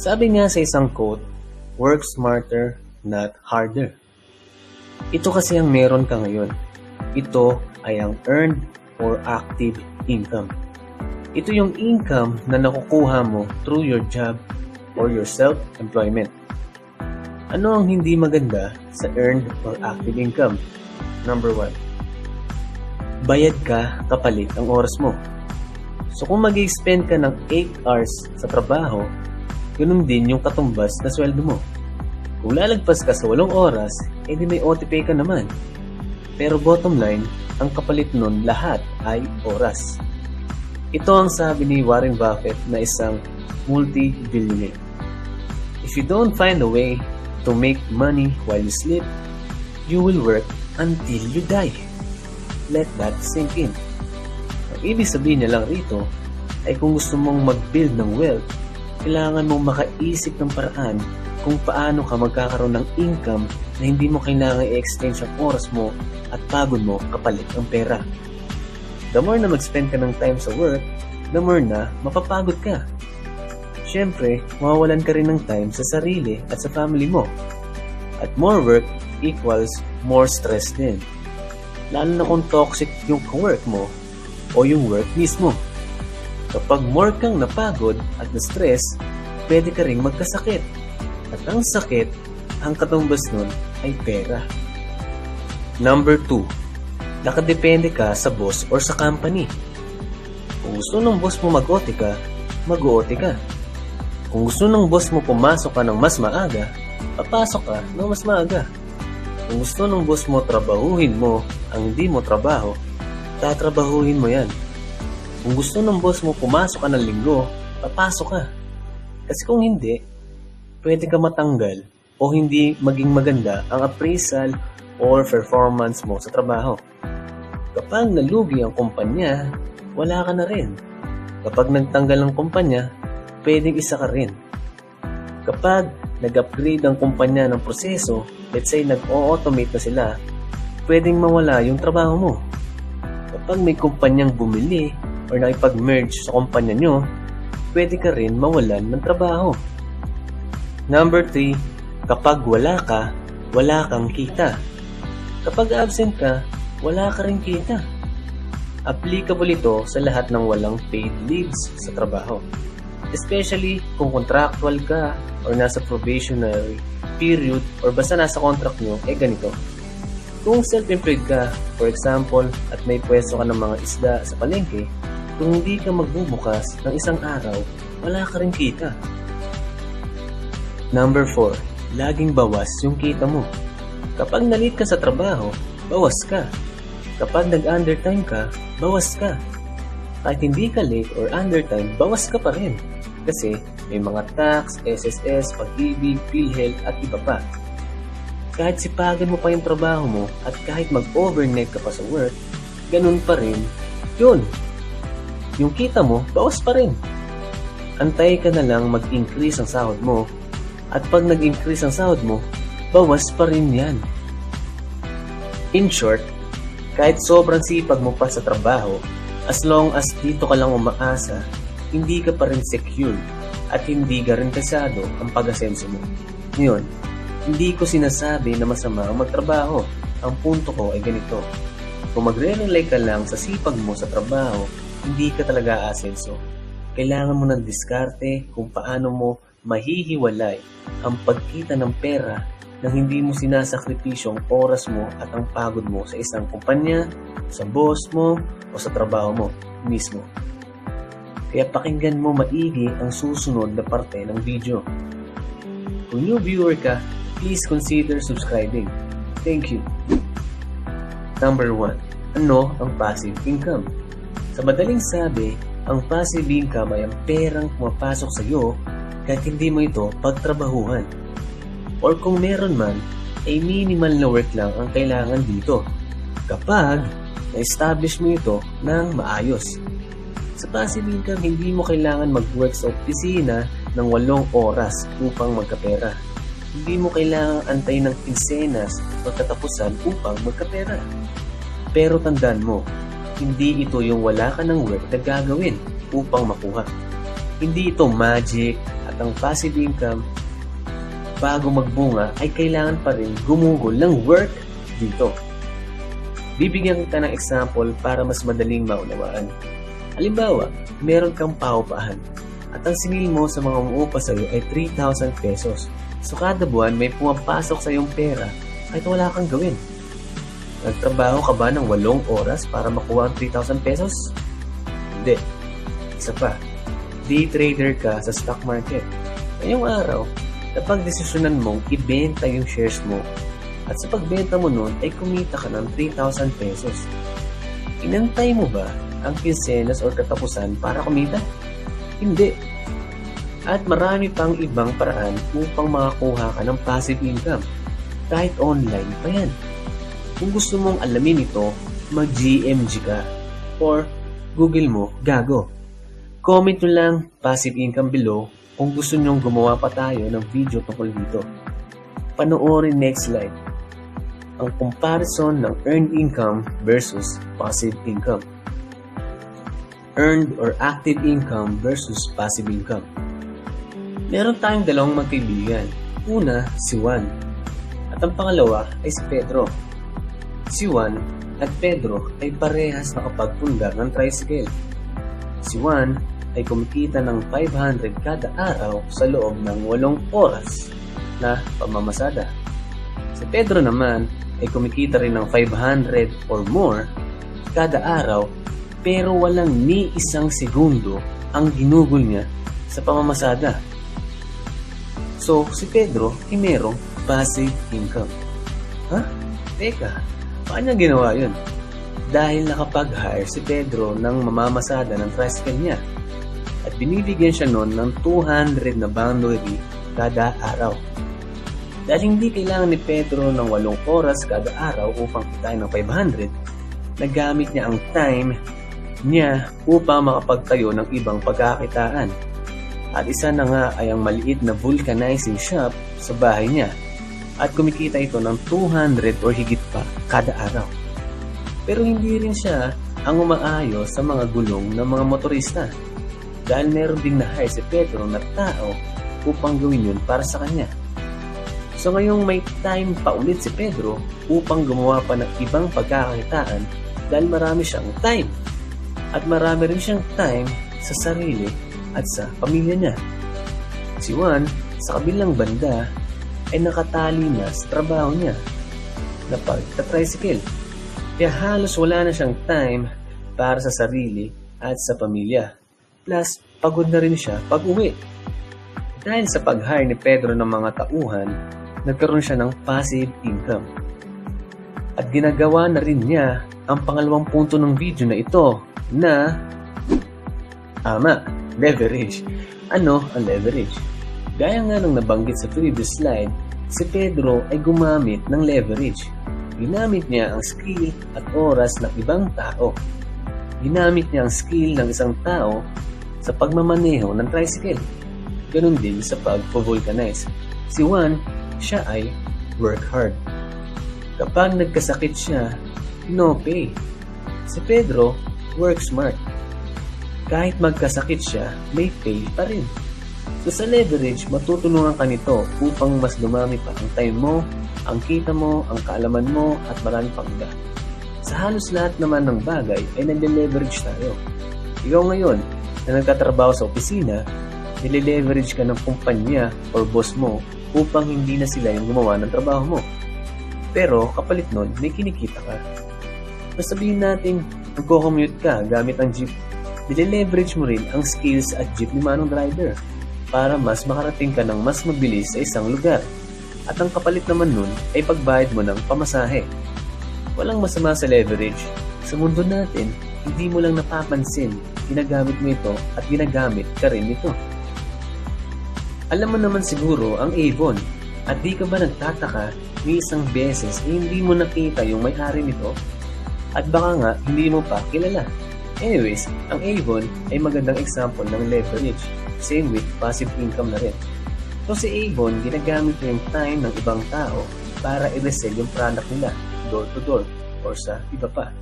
Sabi nga sa isang quote, work smarter, not harder. Ito kasi ang meron ka ngayon. Ito ay ang earned or active income. Ito yung income na nakukuha mo through your job or your self-employment. Ano ang hindi maganda sa earned or active income? Number one, bayad ka kapalit ang oras mo. So kung mag spend ka ng 8 hours sa trabaho, ganun din yung katumbas na sweldo mo. Kung lalagpas ka sa 8 oras, edi may OTP ka naman. Pero bottom line, ang kapalit nun lahat ay oras. Ito ang sabi ni Warren Buffett na isang multi-billionaire. If you don't find a way to make money while you sleep, you will work until you die. Let that sink in. Ang ibig sabihin niya lang rito ay kung gusto mong mag-build ng wealth, kailangan mong makaisip ng paraan kung paano ka magkakaroon ng income na hindi mo kailangan i-exchange ang oras mo at pagod mo kapalit ng pera. The more na mag-spend ka ng time sa work, the more na mapapagod ka. Siyempre, mawawalan ka rin ng time sa sarili at sa family mo. At more work equals more stress din. Lalo na kung toxic yung work mo o yung work mismo. Kapag more kang napagod at na-stress, pwede ka rin magkasakit. At ang sakit, ang katumbas nun ay pera. Number 2. Nakadepende ka sa boss or sa company. Kung gusto ng boss mo mag-OT ka, mag-OT ka. Kung gusto ng boss mo pumasok ka ng mas maaga, papasok ka ng mas maaga. Kung gusto ng boss mo trabahuhin mo ang hindi mo trabaho, tatrabahuhin mo yan. Kung gusto ng boss mo pumasok ka ng linggo, papasok ka. Kasi kung hindi, pwede ka matanggal o hindi maging maganda ang appraisal or performance mo sa trabaho. Kapag nalugi ang kumpanya, wala ka na rin. Kapag nagtanggal ang kumpanya, pwedeng isa ka rin. Kapag nag-upgrade ang kumpanya ng proseso, let's say nag-automate na sila, pwedeng mawala yung trabaho mo. Kapag may kumpanyang bumili or nakipag-merge sa kumpanya nyo, pwede ka rin mawalan ng trabaho. Number 3, kapag wala ka, wala kang kita. Kapag absent ka, wala ka rin kita. Applicable ito sa lahat ng walang paid leaves sa trabaho. Especially kung contractual ka or nasa probationary period or basta nasa contract nyo, eh ganito. Kung self-employed ka, for example, at may pwesto ka ng mga isda sa palengke, kung hindi ka magbubukas ng isang araw, wala ka rin kita. Number 4. Laging bawas yung kita mo. Kapag nalit ka sa trabaho, bawas ka. Kapag nag-undertime ka, bawas ka. Kahit hindi ka late or undertime, bawas ka pa rin. Kasi may mga tax, SSS, pag-ibig, PhilHealth at iba pa. Kahit sipagan mo pa yung trabaho mo at kahit mag-overnight ka pa sa work, ganun pa rin, yun. Yung kita mo, bawas pa rin. Antay ka na lang mag-increase ang sahod mo at pag nag-increase ang sahod mo, bawas pa rin yan. In short, kahit sobrang sipag mo pa sa trabaho, as long as dito ka lang umaasa, hindi ka pa rin secure at hindi garantisado ang pag-asenso mo. Ngayon, hindi ko sinasabi na masama ang magtrabaho. Ang punto ko ay ganito. Kung magre-rely ka lang sa sipag mo sa trabaho, hindi ka talaga asenso. Kailangan mo ng diskarte kung paano mo mahihiwalay ang pagkita ng pera nang hindi mo sinasakripisyo ang oras mo at ang pagod mo sa isang kumpanya, sa boss mo, o sa trabaho mo mismo. Kaya pakinggan mo maigi ang susunod na parte ng video. Kung new viewer ka, please consider subscribing. Thank you. Number 1. Ano ang passive income? Sa madaling sabi, ang passive income ay ang perang pumapasok sa iyo kahit hindi mo ito pagtrabahuhan. Or kung meron man, ay minimal na work lang ang kailangan dito. Kapag na-establish mo ito ng maayos. Sa passive income, hindi mo kailangan mag-work sa opisina ng walong oras upang magkapera. Hindi mo kailangan antay ng kinsenas o upang magkapera. Pero tandaan mo, hindi ito yung wala ka ng work na gagawin upang makuha. Hindi ito magic at ang passive income bago magbunga ay kailangan pa rin gumugol ng work dito. Bibigyan kita ng example para mas madaling maunawaan. Halimbawa, meron kang paupahan at ang singil mo sa mga umuupa sa iyo ay 3,000 pesos. So kada buwan may pumapasok sa iyong pera kahit wala kang gawin. Nagtrabaho ka ba ng 8 oras para makuha ang 3,000 pesos? Hindi. Isa pa, day trader ka sa stock market. Ngayong araw, napag desisyonan mong ibenta yung shares mo at sa pagbenta mo nun ay kumita ka ng 3,000 pesos. Inantay mo ba ang kinsenas o katapusan para kumita? Hindi. At marami pang ibang paraan upang makakuha ka ng passive income. Kahit online pa yan. Kung gusto mong alamin ito, mag-GMG ka. Or Google mo, gago. Comment nyo lang passive income below kung gusto nyong gumawa pa tayo ng video tungkol dito. Panoorin next slide ang comparison ng earned income versus passive income. Earned or active income versus passive income. Meron tayong dalawang magkaibigan. Una, si Juan. At ang pangalawa ay si Pedro. Si Juan at Pedro ay parehas nakapagpunda ng tricycle. Si Juan ay kumikita ng 500 kada araw sa loob ng 8 oras na pamamasada. Si Pedro naman ay kumikita rin ng 500 or more kada araw pero walang ni isang segundo ang ginugol niya sa pamamasada. So, si Pedro ay merong passive income. Ha? Teka, paano niya ginawa yun? Dahil nakapag-hire si Pedro ng mamamasada ng tricycle niya at binibigyan siya nun ng 200 na boundary kada araw. Dahil hindi kailangan ni Pedro ng 8 oras kada araw upang kitain ng 500, nagamit niya ang time niya upang makapagtayo ng ibang pagkakitaan. At isa na nga ay ang maliit na vulcanizing shop sa bahay niya at kumikita ito ng 200 or higit pa kada araw. Pero hindi rin siya ang umaayos sa mga gulong ng mga motorista dahil meron ding na-hire si Pedro na tao upang gawin yun para sa kanya. So ngayong may time pa ulit si Pedro upang gumawa pa ng ibang pagkakakitaan dahil marami siyang time. At marami rin siyang time sa sarili at sa pamilya niya. Si Juan, sa kabilang banda, ay nakatali na sa trabaho niya na pagta-tricycle. Kaya halos wala na siyang time para sa sarili at sa pamilya. Plus, pagod na rin siya pag uwi. Dahil sa pag-hire ni Pedro ng mga tauhan, nagkaroon siya ng passive income. At ginagawa na rin niya ang pangalawang punto ng video na ito na Ama, leverage. Ano ang leverage? Gaya nga ng nabanggit sa previous slide, si Pedro ay gumamit ng leverage. Ginamit niya ang skill at oras ng ibang tao. Ginamit niya ang skill ng isang tao sa pagmamaneho ng tricycle. Ganon din sa pag-vulcanize. Si Juan, siya ay work hard. Kapag nagkasakit siya, no pay. Si Pedro, work smart. Kahit magkasakit siya, may pay pa rin. So sa leverage, matutulungan ka nito upang mas dumami pa ang time mo, ang kita mo, ang kaalaman mo, at marami pang iba. Sa halos lahat naman ng bagay ay nag-leverage tayo. Ikaw ngayon, na nagtatrabaho sa opisina, nile-leverage ka ng kumpanya or boss mo upang hindi na sila yung gumawa ng trabaho mo. Pero kapalit nun, may kinikita ka. Mas sabihin natin, nagko-commute ka gamit ang jeep, nile-leverage mo rin ang skills at jeep ni manong driver para mas makarating ka ng mas mabilis sa isang lugar. At ang kapalit naman nun ay pagbayad mo ng pamasahe. Walang masama sa leverage. Sa mundo natin, hindi mo lang napapansin, ginagamit mo ito at ginagamit ka rin ito. Alam mo naman siguro ang Avon at di ka ba nagtataka ni isang beses eh, hindi mo nakita yung may-ari nito? At baka nga hindi mo pa kilala. Anyways, ang Avon ay magandang example ng leverage. Same with passive income na rin. So si Avon, ginagamit niya yung time ng ibang tao para i-resell yung product nila door to door or sa iba pa.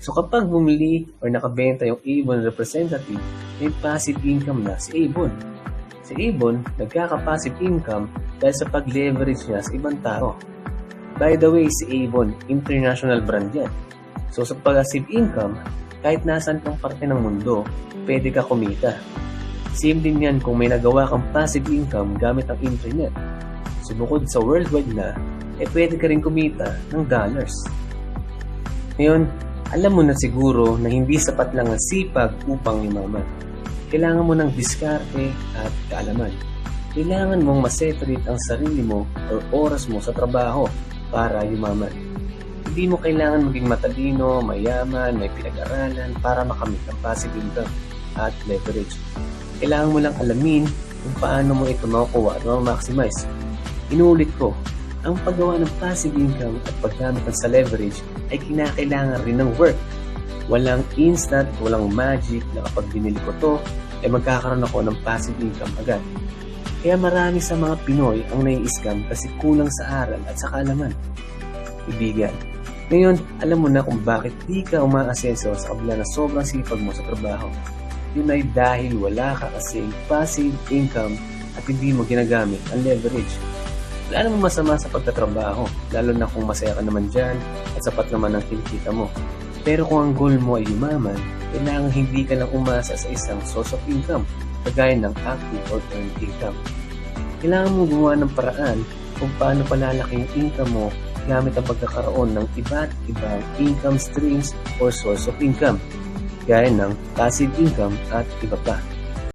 So kapag bumili or nakabenta yung Avon representative, may passive income na si Avon. Si Avon, nagkaka-passive income dahil sa pag-leverage niya sa ibang tao. By the way, si Avon, international brand yan. So sa passive income, kahit nasaan kang parte ng mundo, pwede ka kumita. Same din yan kung may nagawa kang passive income gamit ang internet. So sa worldwide na, eh pwede ka rin kumita ng dollars. Ngayon, alam mo na siguro na hindi sapat lang ang sipag upang yumaman. Kailangan mo ng diskarte at kaalaman. Kailangan mong maseparate ang sarili mo or oras mo sa trabaho para yumaman. Hindi mo kailangan maging matalino, mayaman, may pinag-aralan para makamit ang passive income at leverage. Kailangan mo lang alamin kung paano mo ito makukuha at ma-maximize. Inuulit ko, ang paggawa ng passive income at paggamit sa leverage ay kinakailangan rin ng work. Walang instant, walang magic na kapag binili ko to, ay magkakaroon ako ng passive income agad. Kaya marami sa mga Pinoy ang nai-scam kasi kulang sa aral at sa kaalaman. Ibigan, ngayon alam mo na kung bakit di ka umaasenso sa kabila na sobrang sipag mo sa trabaho. Yun ay dahil wala ka kasing passive income at hindi mo ginagamit ang leverage. Wala namang masama sa pagtatrabaho, lalo na kung masaya ka naman dyan at sapat naman ang kinikita mo. Pero kung ang goal mo ay yumaman, kailangan hindi ka lang umasa sa isang source of income, kagaya ng active or earned income. Kailangan mo gumawa ng paraan kung paano palalaki yung income mo gamit ang pagkakaroon ng iba't ibang income streams or source of income, gaya ng passive income at iba pa.